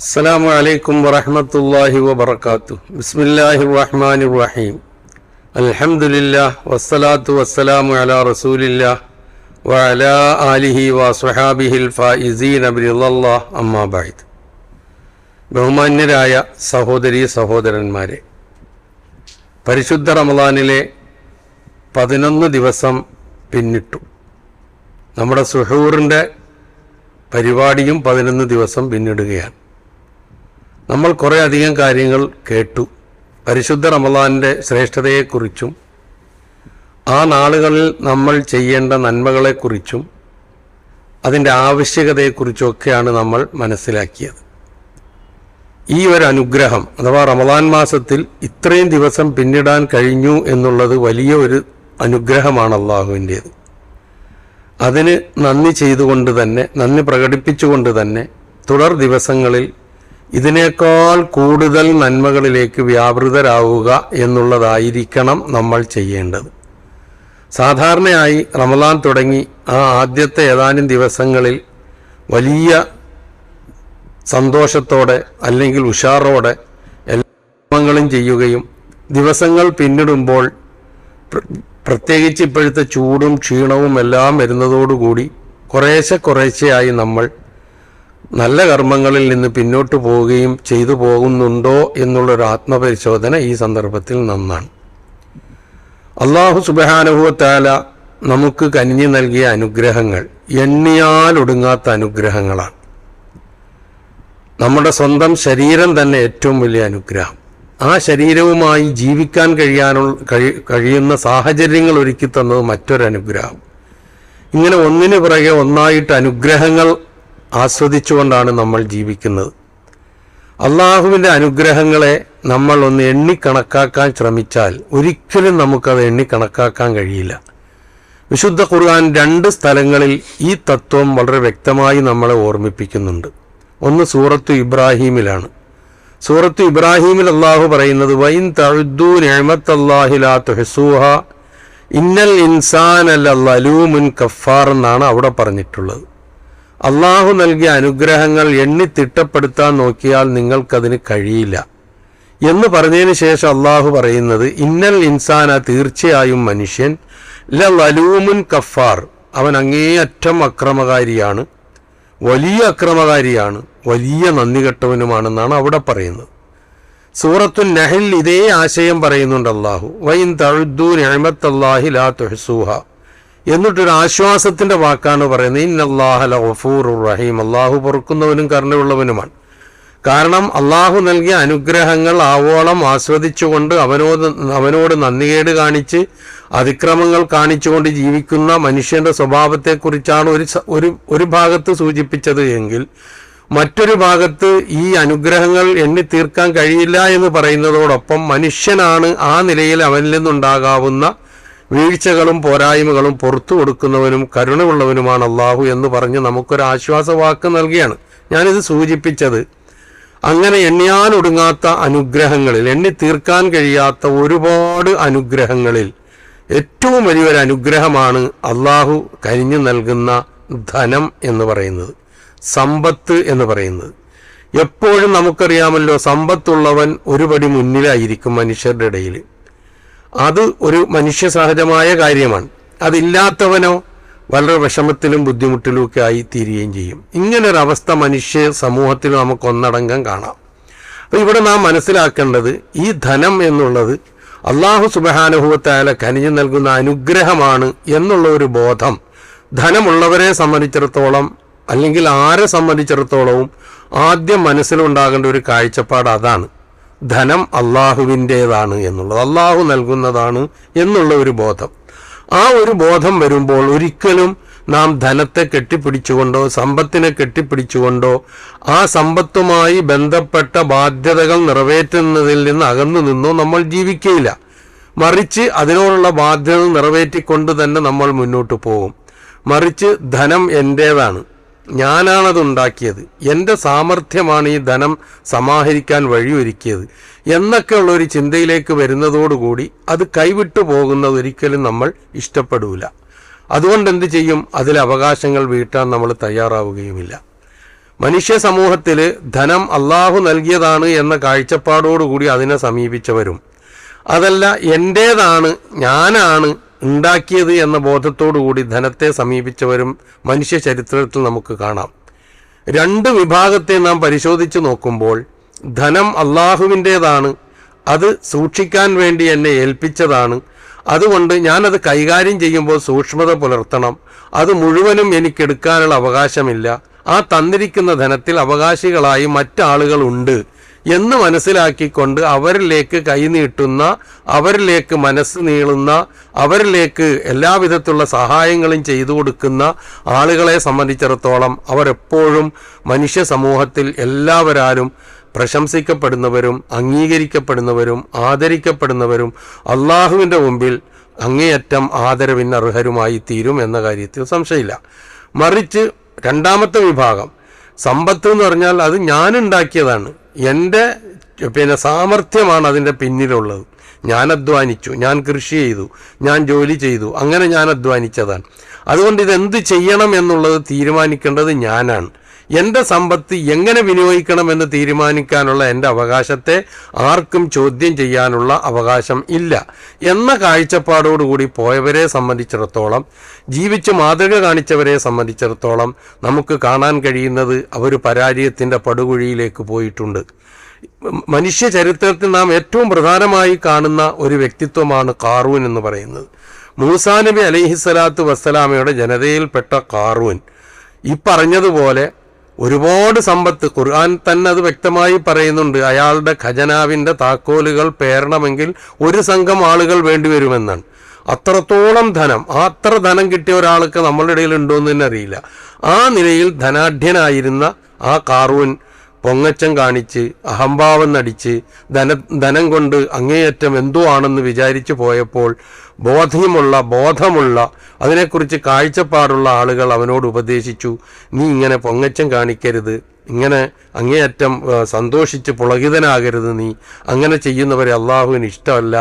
അസ്സാം അലൈക്കും വറഹമത്തല്ലാഹി വബർക്കാത്തു ബിസ്മില്ലാഹി റഹ്മാൻ റഹീം അലഹമുല്ല വസ്സലാത്തു വസ്സലാമു അല റസൂലില്ല വഅല ആലിഹി വസ്വഹാബിഹിൽ ഫായിസീൻ അബിലുള്ള അമ്മാബായിദ് ബഹുമാന്യരായ സഹോദരി സഹോദരന്മാരെ പരിശുദ്ധ റമദാനിലെ പതിനൊന്ന് ദിവസം പിന്നിട്ടു. നമ്മുടെ സുഹൂറിന്റെ പരിപാടിയും പതിനൊന്ന് ദിവസം പിന്നിടുകയാണ്. നമ്മൾ കുറേ അധികം കാര്യങ്ങൾ കേട്ടു. പരിശുദ്ധ റമദാനിന്റെ ശ്രേഷ്ഠതയെക്കുറിച്ചും ആ നാളുകളിൽ നമ്മൾ ചെയ്യേണ്ട നന്മകളെക്കുറിച്ചും അതിന്റെ ആവശ്യകതയെക്കുറിച്ചൊക്കെയാണ് നമ്മൾ മനസ്സിലാക്കിയത്. ഈ ഒരു അനുഗ്രഹം അഥവാ റമദാൻ മാസത്തിൽ ഇത്രയും ദിവസം പിന്നിടാൻ കഴിഞ്ഞു എന്നുള്ളത് വലിയ ഒരു അനുഗ്രഹമാണ് അള്ളാഹുവിന്റേത് അതിന് നന്ദി ചെയ്തുകൊണ്ട് തന്നെ നന്ദി പ്രകടിപ്പിച്ചുകൊണ്ട് തന്നെ തുടർ ദിവസങ്ങളിൽ ഇതിനേക്കാൾ കൂടുതൽ നന്മകളിലേക്ക് വ്യാപൃതരാവുക എന്നുള്ളതായിരിക്കണം നമ്മൾ ചെയ്യേണ്ടത്. സാധാരണയായി റമദാൻ തുടങ്ങി ആ ആദ്യത്തെ ഏതാനും ദിവസങ്ങളിൽ വലിയ സന്തോഷത്തോടെ അല്ലെങ്കിൽ ഉഷാറോടെ എല്ലാ ചെയ്യുകയും ദിവസങ്ങൾ പിന്നിടുമ്പോൾ പ്ര- പ്രത്യേകിച്ച് ഇപ്പോഴത്തെ ചൂടും ക്ഷീണവും എല്ലാം വരുന്നതോടുകൂടി കുറേശ്ശെ കുറേശ്ശെയായി നമ്മൾ നല്ല കർമ്മങ്ങളിൽ നിന്ന് പിന്നോട്ട് പോവുകയും ചെയ്തു പോകുന്നുണ്ടോ എന്നുള്ളൊരു ആത്മപരിശോധന ഈ സന്ദർഭത്തിൽ നന്നാണ്. അള്ളാഹു സുബഹാനുഭവത്താല നമുക്ക് കനിഞ്ഞു നൽകിയ അനുഗ്രഹങ്ങൾ എണ്ണിയാലൊടുങ്ങാത്ത അനുഗ്രഹങ്ങളാണ്. നമ്മുടെ സ്വന്തം ശരീരം തന്നെ ഏറ്റവും വലിയ അനുഗ്രഹം. ആ ശരീരവുമായി ജീവിക്കാൻ കഴിയാനുള്ള കഴി കഴിയുന്ന സാഹചര്യങ്ങൾ ഒരുക്കി തന്നത് മറ്റൊരു അനുഗ്രഹം ഇങ്ങനെ ഒന്നിനു പിറകെ ഒന്നായിട്ട് അനുഗ്രഹങ്ങൾ ആസ്വദിച്ചുകൊണ്ടാണ് നമ്മൾ ജീവിക്കുന്നത്. അള്ളാഹുവിന്റെ അനുഗ്രഹങ്ങളെ നമ്മൾ ഒന്ന് എണ്ണിക്കണക്കാക്കാൻ ശ്രമിച്ചാൽ ഒരിക്കലും നമുക്കത് എണ്ണിക്കണക്കാക്കാൻ കഴിയില്ല. വിശുദ്ധ ഖുർആൻ രണ്ട് സ്ഥലങ്ങളിൽ ഈ തത്വം വളരെ വ്യക്തമായി നമ്മളെ ഓർമ്മിപ്പിക്കുന്നുണ്ട്. ഒന്ന് സൂറത്തു ഇബ്രാഹീമിലാണ്. സൂറത്തു ഇബ്രാഹീമിൽ അള്ളാഹു പറയുന്നത് വൈൻ തഴുദ്ദു നിഅമത്തല്ലാഹിലാ തുഹസൂഹ ഇന്നൽ ഇൻസാൻ ലലൂമുൻ കഫാർ എന്നാണ് അവിടെ പറഞ്ഞിട്ടുള്ളത്. അള്ളാഹു നൽകിയ അനുഗ്രഹങ്ങൾ എണ്ണി തിട്ടപ്പെടുത്താൻ നോക്കിയാൽ നിങ്ങൾക്കതിന് കഴിയില്ല. എന്ന് പറഞ്ഞതിന് ശേഷം അള്ളാഹു പറയുന്നത് ഇന്നൽ ഇൻസാന തീർച്ചയായും മനുഷ്യൻ ലലൂമുൻ കഫാർ. അവൻ അങ്ങേയറ്റം അക്രമകാരിയാണ് വലിയ അക്രമകാരിയാണ് വലിയ നന്ദി കെട്ടവനുമാണെന്നാണ് അവിടെ പറയുന്നത്. സൂറത്തു നഹൽ ഇതേ ആശയം പറയുന്നുണ്ട് അള്ളാഹു വൈൻ തഴുദ്ദു നിഅമത്തല്ലാഹി ലാ തുഹ്സൂഹ. എന്നിട്ടൊരു ആശ്വാസത്തിന്റെ വാക്കാണ് പറയുന്നത്. ഇന്നല്ലാഹല ഗഫൂർ റഹീം. അള്ളാഹു പൊറുക്കുന്നവനും കരുണയുള്ളവനുമാണ്. കാരണം അള്ളാഹു നൽകിയ അനുഗ്രഹങ്ങൾ ആവോളം ആസ്വദിച്ചുകൊണ്ട് അവനോട് അവനോട് നന്ദികേട് കാണിച്ച് അതിക്രമങ്ങൾ കാണിച്ചുകൊണ്ട് ജീവിക്കുന്ന മനുഷ്യന്റെ സ്വഭാവത്തെക്കുറിച്ചാണ് ഒരു ഒരു ഒരു ഭാഗത്ത് സൂചിപ്പിച്ചത് എങ്കിൽ മറ്റൊരു ഭാഗത്ത് ഈ അനുഗ്രഹങ്ങൾ എണ്ണി തീർക്കാൻ കഴിയില്ല എന്ന് പറയുന്നതോടൊപ്പം മനുഷ്യനാണ് ആ നിലയിൽ അവനിൽ നിന്നുണ്ടാകാവുന്ന വീഴ്ചകളും പോരായ്മകളും പുറത്തു കൊടുക്കുന്നവനും കരുണയുള്ളവനുമാണ് അള്ളാഹു എന്ന് പറഞ്ഞ് നമുക്കൊരു ആശ്വാസവാക്ക് നൽകിയാണ്. ഞാനിത് സൂചിപ്പിച്ചത്. അങ്ങനെ എണ്ണിയാനൊടുങ്ങാത്ത അനുഗ്രഹങ്ങളിൽ എണ്ണി തീർക്കാൻ കഴിയാത്ത ഒരുപാട് അനുഗ്രഹങ്ങളിൽ ഏറ്റവും വലിയൊരു അനുഗ്രഹമാണ് അള്ളാഹു കരിഞ്ഞു നൽകുന്ന ധനം എന്ന് പറയുന്നത്. സമ്പത്ത് എന്ന് പറയുന്നത്. എപ്പോഴും നമുക്കറിയാമല്ലോ സമ്പത്തുള്ളവൻ ഒരുപടി മുന്നിലായിരിക്കും മനുഷ്യരുടെ ഇടയിൽ. അത് ഒരു മനുഷ്യ സഹജമായ കാര്യമാണ്. അതില്ലാത്തവനോ വളരെ വിഷമത്തിലും ബുദ്ധിമുട്ടിലും ഒക്കെ ആയി തീരുകയും ചെയ്യും. ഇങ്ങനൊരവസ്ഥ മനുഷ്യ സമൂഹത്തിൽ നമുക്ക് ഒന്നടങ്കം കാണാം. അപ്പോൾ ഇവിടെ നാം മനസ്സിലാക്കേണ്ടത് ഈ ധനം എന്നുള്ളത് അള്ളാഹു സുബഹാനുഭവത്തായ കനിഞ്ഞു നൽകുന്ന അനുഗ്രഹമാണ് എന്നുള്ള ഒരു ബോധം ധനമുള്ളവരെ സംബന്ധിച്ചിടത്തോളം അല്ലെങ്കിൽ ആരെ സംബന്ധിച്ചിടത്തോളവും ആദ്യം മനസ്സിലുണ്ടാകേണ്ട ഒരു കാഴ്ചപ്പാട് അതാണ്. ധനം അള്ളാഹുവിന്റേതാണ് എന്നുള്ളത്. അള്ളാഹു നൽകുന്നതാണ് എന്നുള്ള ഒരു ബോധം. ആ ഒരു ബോധം വരുമ്പോൾ ഒരിക്കലും നാം ധനത്തെ കെട്ടിപ്പിടിച്ചുകൊണ്ടോ സമ്പത്തിനെ കെട്ടിപ്പിടിച്ചുകൊണ്ടോ ആ സമ്പത്തുമായി ബന്ധപ്പെട്ട ബാധ്യതകൾ നിറവേറ്റുന്നതിൽ നിന്ന് അകന്നു നിന്നോ നമ്മൾ ജീവിക്കയില്ല. മറിച്ച് അതിനോടുള്ള ബാധ്യത നിറവേറ്റിക്കൊണ്ട് തന്നെ നമ്മൾ മുന്നോട്ട് പോകും. മറിച്ച് ധനം എന്റേതാണ്. ഞാനാണത് ഉണ്ടാക്കിയത് എന്റെ സാമർഥ്യമാണ് ഈ ധനം സമാഹരിക്കാൻ വഴിയൊരുക്കിയത്. എന്നൊക്കെയുള്ള ഒരു ചിന്തയിലേക്ക് വരുന്നതോടുകൂടി അത് കൈവിട്ടു പോകുന്നത് ഒരിക്കലും നമ്മൾ ഇഷ്ടപ്പെടൂല. അതുകൊണ്ട് എന്ത് ചെയ്യും? അതിൽ അവകാശങ്ങൾ വീട്ടാൻ നമ്മൾ തയ്യാറാവുകയുമില്ല. മനുഷ്യ സമൂഹത്തിൽ ധനം അള്ളാഹു നൽകിയതാണ് എന്ന കാഴ്ചപ്പാടോടുകൂടി അതിനെ സമീപിച്ചവരും. അതല്ല എന്റേതാണ് ഞാനാണ് ഉണ്ടാക്കിയത് എന്ന ബോധത്തോടുകൂടി ധനത്തെ സമീപിച്ചവരും മനുഷ്യ ചരിത്രത്തിൽ നമുക്ക് കാണാം. രണ്ട് വിഭാഗത്തെ നാം പരിശോധിച്ച് നോക്കുമ്പോൾ ധനം അള്ളാഹുവിന്റേതാണ് അത് സൂക്ഷിക്കാൻ വേണ്ടി എന്നെ ഏൽപ്പിച്ചതാണ്. അതുകൊണ്ട് ഞാനത് കൈകാര്യം ചെയ്യുമ്പോൾ സൂക്ഷ്മത പുലർത്തണം. അത് മുഴുവനും എനിക്കെടുക്കാനുള്ള അവകാശമില്ല. ആ തന്നിരിക്കുന്ന ധനത്തിൽ അവകാശികളായി മറ്റാളുകളുണ്ട്. എന്ന് മനസ്സിലാക്കിക്കൊണ്ട് അവരിലേക്ക് കൈനീട്ടുന്ന അവരിലേക്ക് മനസ്സ് നീളുന്ന അവരിലേക്ക് എല്ലാവിധത്തിലുള്ള സഹായങ്ങളും ചെയ്തു കൊടുക്കുന്ന ആളുകളെ സംബന്ധിച്ചിടത്തോളം അവരെപ്പോഴും മനുഷ്യ സമൂഹത്തിൽ എല്ലാവരാലും പ്രശംസിക്കപ്പെടുന്നവരും അംഗീകരിക്കപ്പെടുന്നവരും ആദരിക്കപ്പെടുന്നവരും അള്ളാഹുവിന്റെ മുമ്പിൽ അങ്ങേയറ്റം ആദരവിന് അർഹരുമായി തീരും എന്ന കാര്യത്തിൽ സംശയമില്ല. മറിച്ച് രണ്ടാമത്തെ വിഭാഗം സമ്പത്ത് എന്ന് പറഞ്ഞാൽ അത് ഞാൻ ഉണ്ടാക്കിയതാണ് എന്റെ പിന്നെ സാമർഥ്യമാണ് അതിന്റെ പിന്നിലുള്ളത്. ഞാൻ അധ്വാനിച്ചു ഞാൻ കൃഷി ചെയ്തു ഞാൻ ജോലി ചെയ്തു അങ്ങനെ ഞാൻ അധ്വാനിച്ചതാണ്. അതുകൊണ്ട് ഇതെന്ത് ചെയ്യണം എന്നുള്ളത് തീരുമാനിക്കേണ്ടത് ഞാനാണ്. എന്റെ സമ്പത്ത് എങ്ങനെ വിനിയോഗിക്കണമെന്ന് തീരുമാനിക്കാനുള്ള എന്റെ അവകാശത്തെ ആർക്കും ചോദ്യം ചെയ്യാനുള്ള അവകാശം ഇല്ല. എന്ന കാഴ്ചപ്പാടോടുകൂടി പോയവരെ സംബന്ധിച്ചിടത്തോളം ജീവിച്ച് മാതൃക കാണിച്ചവരെ സംബന്ധിച്ചിടത്തോളം നമുക്ക് കാണാൻ കഴിയുന്നത് അവർ പരാജയത്തിന്റെ പടുകുഴിയിലേക്ക് പോയിട്ടുണ്ട്. മനുഷ്യ ചരിത്രത്തിൽ നാം ഏറ്റവും പ്രധാനമായി കാണുന്ന ഒരു വ്യക്തിത്വമാണ് കാറൂൻ എന്ന് പറയുന്നത്. മൂസാ നബി അലൈഹിസ്സലാത്തു വസ്സലാമയുടെ ജനതയിൽപ്പെട്ട കാറൂൻ. ഈ പറഞ്ഞതുപോലെ ഒരുപാട് സമ്പത്ത്. ഖുർആൻ തന്നെ അത് വ്യക്തമായി പറയുന്നുണ്ട്. അയാളുടെ ഖജനാവിന്റെ താക്കോലുകൾ പേരണമെങ്കിൽ ഒരു സംഘം ആളുകൾ വേണ്ടിവരുമെന്നാണ് അത്രത്തോളം ധനം. അത്ര ധനം കിട്ടിയ ഒരാൾക്ക് നമ്മളുടെ ഇടയിൽ ഉണ്ടോ എന്ന് തന്നെ അറിയില്ല. ആ നിലയിൽ ധനാഢ്യനായിരുന്ന ആ കാറൂൻ പൊങ്ങച്ചം കാണിച്ച് അഹംഭാവം നടിച്ച് ധന ധനം കൊണ്ട് അങ്ങേയറ്റം എന്തോ ആണെന്ന് വിചാരിച്ചു പോയപ്പോൾ ബോധ്യമുള്ള ബോധമുള്ള അതിനെക്കുറിച്ച് കാഴ്ചപ്പാടുള്ള ആളുകൾ അവനോട് ഉപദേശിച്ചു നീ ഇങ്ങനെ പൊങ്ങച്ചം കാണിക്കരുത്. ഇങ്ങനെ അങ്ങേയറ്റം സന്തോഷിച്ച് പുളകിതനാകരുത് നീ. അങ്ങനെ ചെയ്യുന്നവരെ അള്ളാഹുവിന് ഇഷ്ടമല്ല.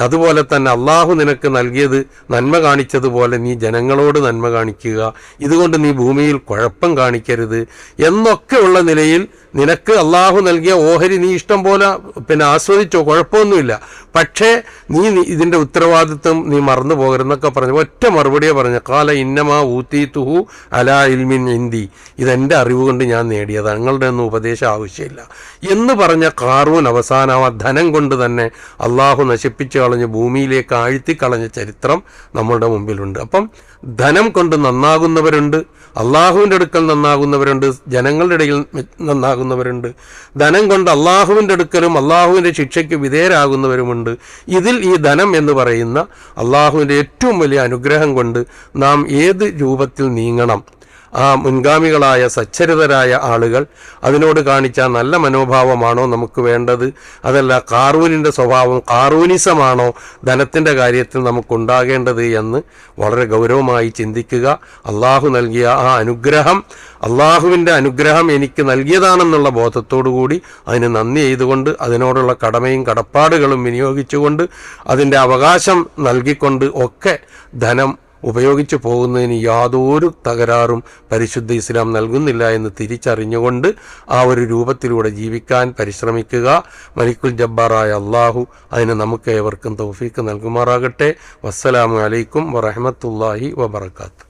അതുപോലെ തന്നെ അള്ളാഹു നിനക്ക് നൽകിയത് നന്മ കാണിച്ചതുപോലെ നീ ജനങ്ങളോട് നന്മ കാണിക്കുക. ഇതുകൊണ്ട് നീ ഭൂമിയിൽ കുഴപ്പം കാണിക്കരുത്. എന്നൊക്കെയുള്ള നിലയിൽ നിനക്ക് അള്ളാഹു നൽകിയ ഓഹരി നീ ഇഷ്ടം പോലെ പിന്നെ ആസ്വദിച്ചോ കുഴപ്പമൊന്നുമില്ല. പക്ഷേ നീ ഇതിന്റെ ഉത്തരവാദിത്വം നീ മറന്നു പോകരുതെന്നൊക്കെ പറഞ്ഞു ഒറ്റ മറുപടിയെ പറഞ്ഞു കാല ഇന്നമാ ഊത്തി തുഹു അലാ ഇൽമിൻ ഇന്തി ഇതെന്റെ അറിവ് കൊണ്ട് ഞാൻ നേടിയതാണ് നിങ്ങളുടെ ഒന്നും ഉപദേശം ആവശ്യമില്ല. എന്ന് പറഞ്ഞ കാറൂൻ അവസാനം ആ ധനം കൊണ്ട് തന്നെ അള്ളാഹു നശിപ്പിച്ചു കളഞ്ഞ് ഭൂമിയിലേക്ക് ആഴ്ത്തിക്കളഞ്ഞ ചരിത്രം നമ്മളുടെ മുമ്പിലുണ്ട്. അപ്പം ധനം കൊണ്ട് നന്നാകുന്നവരുണ്ട് അള്ളാഹുവിന്റെ അടുക്കൽ നന്നാകുന്നവരുണ്ട് ജനങ്ങളുടെ ഇടയിൽ മെ- നന്നാകുന്നവരുണ്ട് ധനം കൊണ്ട് അള്ളാഹുവിന്റെ അടുക്കലും അള്ളാഹുവിന്റെ ശിക്ഷയ്ക്ക് വിധേയരാകുന്നവരുമുണ്ട്. ഇതിൽ ഈ ധനം എന്ന് പറയുന്ന അള്ളാഹുവിന്റെ ഏറ്റവും വലിയ അനുഗ്രഹം കൊണ്ട് നാം ഏത് രൂപത്തിൽ നീങ്ങണം? ആ മുൻഗാമികളായ സച്ചരിതരായ ആളുകൾ അതിനോട് കാണിച്ച നല്ല മനോഭാവമാണോ നമുക്ക് വേണ്ടത്? അതല്ല കാറൂനിന്റെ സ്വഭാവം കാറൂനിസമാണോ ധനത്തിന്റെ കാര്യത്തിൽ നമുക്കുണ്ടാകേണ്ടത് എന്ന് വളരെ ഗൗരവമായി ചിന്തിക്കുക. അള്ളാഹു നൽകിയ ആ അനുഗ്രഹം അള്ളാഹുവിന്റെ അനുഗ്രഹം എനിക്ക് നൽകിയതാണെന്നുള്ള കൂടി അതിന് നന്ദി ചെയ്തുകൊണ്ട് അതിനോടുള്ള കടമയും കടപ്പാടുകളും വിനിയോഗിച്ചുകൊണ്ട് അതിന്റെ അവകാശം നൽകിക്കൊണ്ട് ഒക്കെ ധനം ഉപയോഗിച്ചു പോകുന്നതിന് യാതൊരു തകരാറും പരിശുദ്ധ ഇസ്ലാം നൽകുന്നില്ല എന്ന് തിരിച്ചറിഞ്ഞുകൊണ്ട് ആ ഒരു രൂപത്തിലൂടെ ജീവിക്കാൻ പരിശ്രമിക്കുക. മലിക്കുൽ ജബ്ബാറായ അള്ളാഹു അതിന് നമുക്ക് ഏവർക്കും തൗഫീക്ക് നൽകുമാറാകട്ടെ. വസ്സലാമു അലൈക്കും വറഹമത്തല്ലാഹി വബർക്കാത്തു